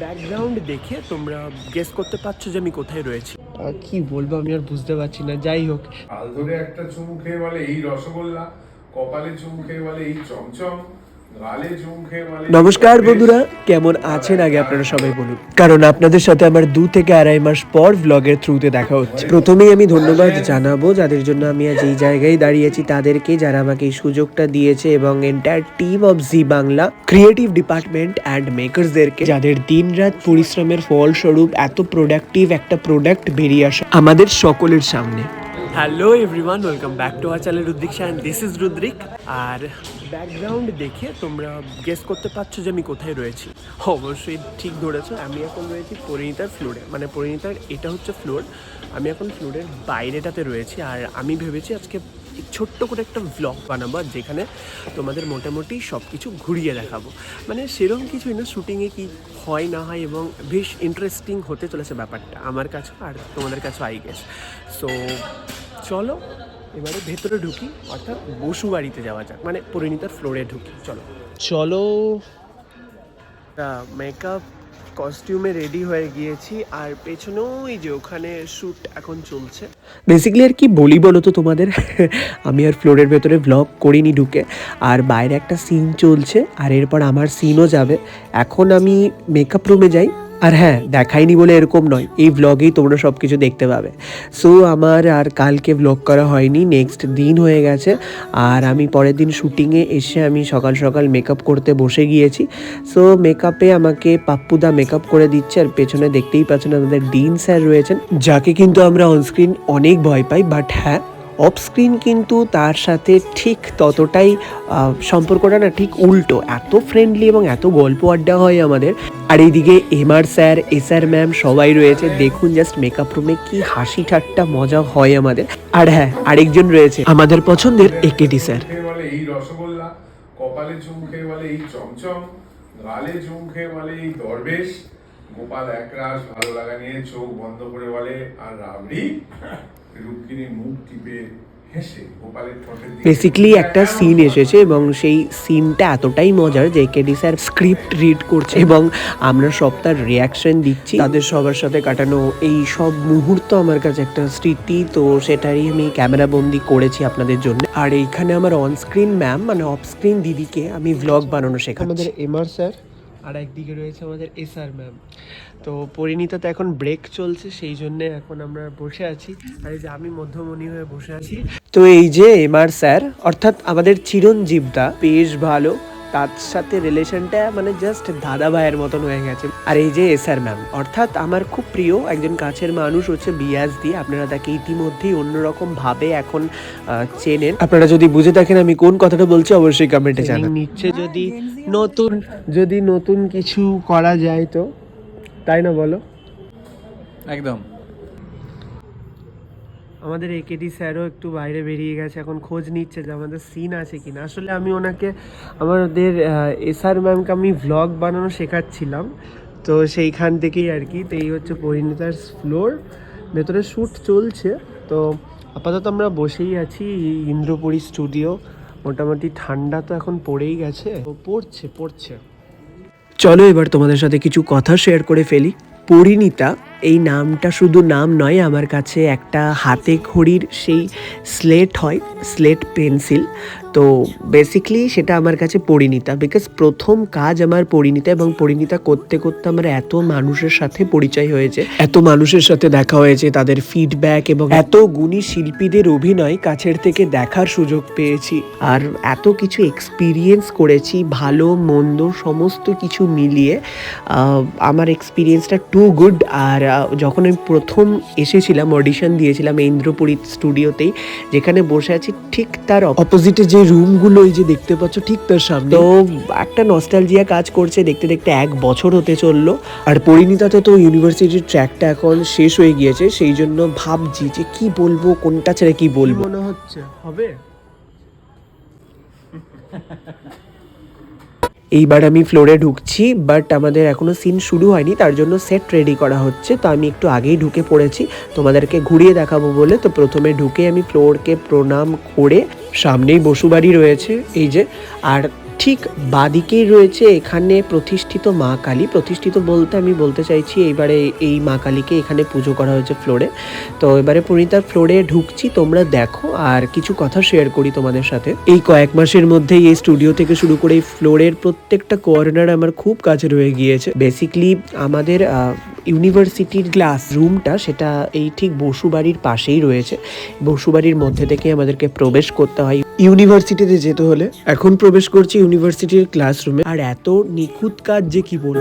Background দেখে তোমরা guess করতে পারছ যে আমি কোথায় রয়েছি। কি বলব আমি আর বুঝতে পারছি না যাই হোক। আলদুরে ধরে একটা চুমু খেয়ে বলে এই রসগোল্লা কপালে চুমু খেয়ে বলে এই চমচম। নমস্কার বন্ধুরা, কেমন আছেন আগে আপনারা সবাই বলুন। কারণ আপনাদের সাথে আমার দু থেকে আড়াই মাস পর ব্লগের থ্রুতে দেখা হচ্ছে। প্রথমেই আমি ধন্যবাদ জানাব যাদের জন্য আমি আজ এই জায়গায় দাঁড়িয়েছি তাদেরকে যারা আমাকে এই সুযোগটা দিয়েছে এবং entire team of Zee Bangla creative department and মেকার্সদেরকে যাদের দিনরাত পরিশ্রমের ফলস্বরূপ এত প্রোডাক্টিভ একটা প্রোডাক্ট বেরিয়ে আসা আমাদের সকলের সামনে। Hello everyone welcome back to our channel Rudrik and this is Rudrik R background দেখে তোমরা গেস করতে পারছ যে আমি কোথায় রয়েছি। অবশ্যই ঠিক ধরেছো, আমি এখন রয়েছি পরিণীতার ফ্লোরে মানে পরিণীতার, এটা হচ্ছে ফ্লোর আমি এখন ফ্লোরের বাইরেটাতে রয়েছি। আর আমি ভেবেছি আজকে ছোট্ট করে একটা ব্লগ বানাবো যেখানে তোমাদের মোটামুটি সব কিছু ঘুরিয়ে দেখাবো। মানে সেরকম কিছুই না শ্যুটিংয়ে কি হয়, না হয়, এবং বেশ ইন্টারেস্টিং হতে চলেছে ব্যাপারটা, আমার কাছে আর তোমাদের কাছে আই গেস সো চলো এবারে ভেতরে ঢুকি অর্থাৎ বসু বাড়িতে যাওয়া যাক। মানে পরিণীতার ফ্লোরে ঢুকি চলো। চলো। মেকআপ কস্টিউমে রেডি হয়ে গিয়েছি আর পেছনেও এই যে ওখানে শ্যুট এখন চলছে। বেসিক্যালি আর কি বলি বলো তো তোমাদের? আমি আর ফ্লোরের ভেতরে ব্লগ করিনি ঢুকে। আর বাইরে একটা সিন চলছে আর এরপর আমার সিনও যাবে। এখন আমি মেকআপ রুমে যাই। আর হ্যাঁ দেখাইনি বলে এরকম নয়। এই ব্লগেই তোমরা সব কিছু দেখতে পাবে। সো আমার আর কালকে ব্লগ করা হয়নি নেক্সট দিন হয়ে গেছে। আর আমি পরের দিন শুটিংয়ে এসে আমি সকাল সকাল মেকআপ করতে বসে গিয়েছি। সো মেকআপে আমাকে পাপ্পুদা মেকআপ করে দিচ্ছে। আর পেছনে দেখতেই পাচ্ছেন আমাদের ডিন স্যার রয়েছেন, যাকে কিন্তু আমরা অনস্ক্রিন অনেক ভয় পাই বাট হ্যাঁ অফ স্ক্রিন কিন্তু তার সাথে ঠিক ততটাই সম্পর্কটা না ঠিক উল্টো। এত ফ্রেন্ডলি এবং এত গল্প আড্ডা হয় আমাদের। আর এইদিকে MR sir, S R ma'am সবাই রয়েছে। দেখুন জাস্ট মেকআপ রুমে কি হাসি ঠাট্টা মজা হয় আমাদের। আর হ্যাঁ আরেকজন রয়েছে, আমাদের পছন্দের একেডি স্যার। কপালে বলে এই চমচম, গালে বলে এই দরবেশ। গোপাল একরাশ ভালো লাগা নিয়ে চোখ বন্ধ করে বলে, আর রাবড়ি? রুক্মিণী মুখ টিপে বেসিক্যালি একটা সিন এসেছে এবং সেই সিনটা এতটাই মজার যে কেডি স্যার স্ক্রিপ্ট রিড করছে এবং আমরা সব তার রিয়াকশন দিচ্ছি। তাদের সবার সাথে কাটানো এই সব মুহূর্ত আমার কাছে একটা স্মৃতি তো সেটারই আমি ক্যামেরা বন্দি করেছি আপনাদের জন্য। আর এইখানে আমার অন স্ক্রিন ম্যাম মানে অফ স্ক্রিন দিদিকে আমি ভ্লগ বানানো শেখাচ্ছি। আমাদের এমআর স্যার আর একদিকে রয়েছে আমাদের এস আর ম্যাম তো পরিণীতাতে এখন ব্রেক চলছে, সেই জন্য এখন আমরা বসে আছি। আর এই যে আমি মধ্যমণি হয়ে বসে আছি। তো এই যে এম আর স্যার অর্থাৎ আমাদের চিরঞ্জীবদা বেশ ভালো। তার সাথে রিলেশনটা মানে জাস্ট দাদা ভাইয়ের মতন হয়ে গেছে। আর এই যে এস আর ম্যাম অর্থাৎ আমার খুব প্রিয় একজন কাছের মানুষ হচ্ছে বিয়াস দি। আপনারা তাকে ইতিমধ্যেই অন্যরকম ভাবে এখন চেনেন। আপনারা যদি বুঝে থাকেন আমি কোন কথাটা বলছি অবশ্যই কমেন্টে জানান। নিচ্ছে যদি নতুন যদি নতুন কিছু করা যায় তো তাই না বলো? একদম। আমাদের একেডি স্যারও একটু বাইরে বেরিয়ে গেছে, এখন খোঁজ নিচ্ছে যে আমাদের সিন আছে কি না আসলে আমি ওনাকে, আমাদের এসআর ম্যামকে আমি ভ্লগ বানানো শেখাচ্ছিলাম। তো সেইখান থেকেই আর কি, তো এই হচ্ছে পরিণীতার ফ্লোর ভেতরে শ্যুট চলছে। তো আপাতত আমরা বসেই আছি ইন্দ্রপুরী স্টুডিও মোটামুটি ঠান্ডা তো এখন পড়েই গেছে। পড়ছে পড়ছে। চলো এবার তোমাদের সাথে কিছু কথা শেয়ার করে ফেলি। পরিণীতা এই নামটা শুধু নাম নয়, আমার কাছে একটা হাতে খড়ির সেই স্লেট হয় স্লেট পেন্সিল তো বেসিক্যালি সেটা আমার কাছে পরিণীতা বিকজ প্রথম কাজ আমার পরিণীতা এবং পরিণীতা করতে করতে আমার এত মানুষের সাথে পরিচয় হয়েছে, এত মানুষের সাথে দেখা হয়েছে, তাদের ফিডব্যাক এবং এত গুণী শিল্পীদের অভিনয় কাছের থেকে দেখার সুযোগ পেয়েছি। আর এত কিছু এক্সপিরিয়েন্স করেছি, ভালো, মন্দ, সমস্ত কিছু মিলিয়ে আমার এক্সপিরিয়েন্সটা টু গুড আর যখন আমি প্রথম এসেছিলাম অডিশন দিয়েছিলাম ইন্দ্রপুরী স্টুডিওতেই যেখানে বসে আছি, ঠিক তার অপোজিটে যে রুমগুলো এই যে দেখতে পাচ্ছ ঠিক তার সামনে। তো একটা নস্টালজিয়া কাজ করছে দেখতে দেখতে এক বছর হতে চলল। আর পরিণীতাতে তো ইউনিভার্সিটির ট্র্যাকটা এখন শেষ হয়ে গিয়েছে সেই জন্য ভাবছি যে কি বলব কোনটা ছেড়ে কি বলব। মনে হচ্ছে? হবে? এইবার আমি ফ্লোরে ঢুকছি বাট আমাদের এখনও সিন শুরু হয়নি তার জন্য সেট রেডি করা হচ্ছে। তো আমি একটু আগেই ঢুকে পড়েছি তোমাদেরকে ঘুরিয়ে দেখাবো বলে। তো প্রথমে ঢুকে আমি ফ্লোরকে প্রণাম করে সামনেই বসুবাড়ি রয়েছে, এই যে, আর ঠিক বাদিকেই রয়েছে এখানে প্রতিষ্ঠিত মা কালী। প্রতিষ্ঠিত বলতে আমি বলতে চাইছি এইবারে এই মা কালীকে এখানে পুজো করা হয়েছে ফ্লোরে। তো এবারে পরিণীতার ফ্লোরে ঢুকছি, তোমরা দেখো, আর কিছু কথা শেয়ার করি তোমাদের সাথে। এই কয়েক মাসের মধ্যেই এই স্টুডিও থেকে শুরু করে এই ফ্লোরের প্রত্যেকটা কর্নার আমার খুব কাছে রয়ে গিয়েছে। বেসিকলি আমাদের ইউনিভার্সিটির ক্লাস রুমটা সেটা এই ঠিক বসুবাড়ির পাশেই রয়েছে। বসুবাড়ির মধ্যে থেকে আমাদেরকে প্রবেশ করতে হয়। ইউনিভার্সিটিতে যেতে হলে এখন প্রবেশ করছি ইউনিভার্সিটির ক্লাসরুমে আর এত নিখুঁত কাজ যে কি বলব?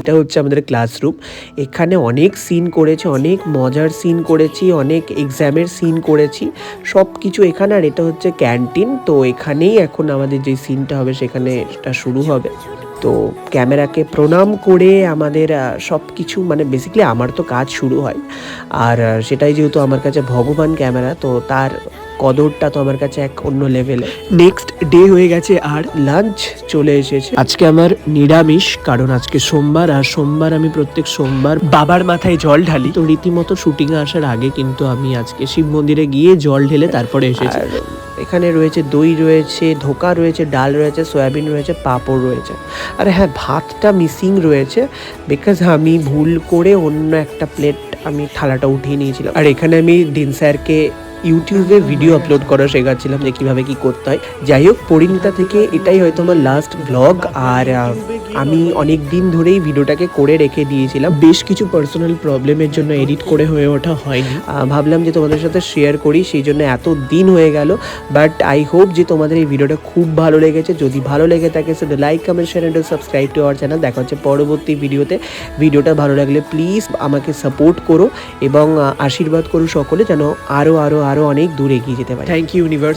এটা হচ্ছে আমাদের ক্লাসরুম এখানে অনেক সিন করেছে অনেক মজার সিন করেছি অনেক এক্সামের সিন করেছি। সব কিছু এখানে আর এটা হচ্ছে ক্যান্টিন। তো এখানেই এখন আমাদের যে সিনটা হবে সেখানে এটা শুরু হবে। তো ক্যামেরাকে প্রণাম করে আমাদের সব কিছু মানে বেসিক্যালি আমার তো কাজ শুরু হয়। আর সেটাই যেহেতু আমার কাছে ভগবান ক্যামেরা, তো তার কদরটা তো আমার কাছে এক অন্য লেভেলে নেক্সট ডে হয়ে গেছে আর লাঞ্চ চলে এসেছে। আজকে আমার নিরামিষ, কারণ আজকে সোমবার, আর সোমবার আমি প্রত্যেক সোমবার বাবার মাথায় জল ঢালি। তো রীতিমতো শুটিং আসার আগে কিন্তু আমি আজকে শিব মন্দিরে গিয়ে জল ঢেলে তারপরে এসেছি। এখানে রয়েছে দই রয়েছে, ধোকা রয়েছে, ডাল রয়েছে, সয়াবিন রয়েছে, পাঁপড় রয়েছে। আর হ্যাঁ ভাতটা মিসিং রয়েছে বিকজ আমি ভুল করে অন্য একটা প্লেট আমি থালাটা উঠিয়ে নিয়েছিলাম। আর এখানে আমি দিন স্যারকে ইউটিউবে ভিডিও আপলোড করা শেখাচ্ছিলাম যে কীভাবে কি করতে হয়। যাই হোক পরিণীতা থেকে এটাই হয়তো আমার লাস্ট ব্লগ আর আমি অনেক দিন ধরেই ভিডিওটাকে করে রেখে দিয়েছিলাম। বেশ কিছু পার্সোনাল প্রবলেমের জন্য এডিট করে হয়ে ওঠা হয়নি। ভাবলাম যে তোমাদের সাথে শেয়ার করি, সেই জন্য এত দিন হয়ে গেল। বাট আই হোপ যে তোমাদের এই ভিডিওটা খুব ভালো লেগেছে। যদি ভালো লেগে থাকে, সেটা like comment share and subscribe to our channel দেখা হচ্ছে পরবর্তী ভিডিওতে ভিডিওটা ভালো লাগলে প্লিজ আমাকে সাপোর্ট করো এবং আশীর্বাদ করো সকলে যেন আরও আরও আরও অনেক দূর এগিয়ে যেতে পারে। Thank you universe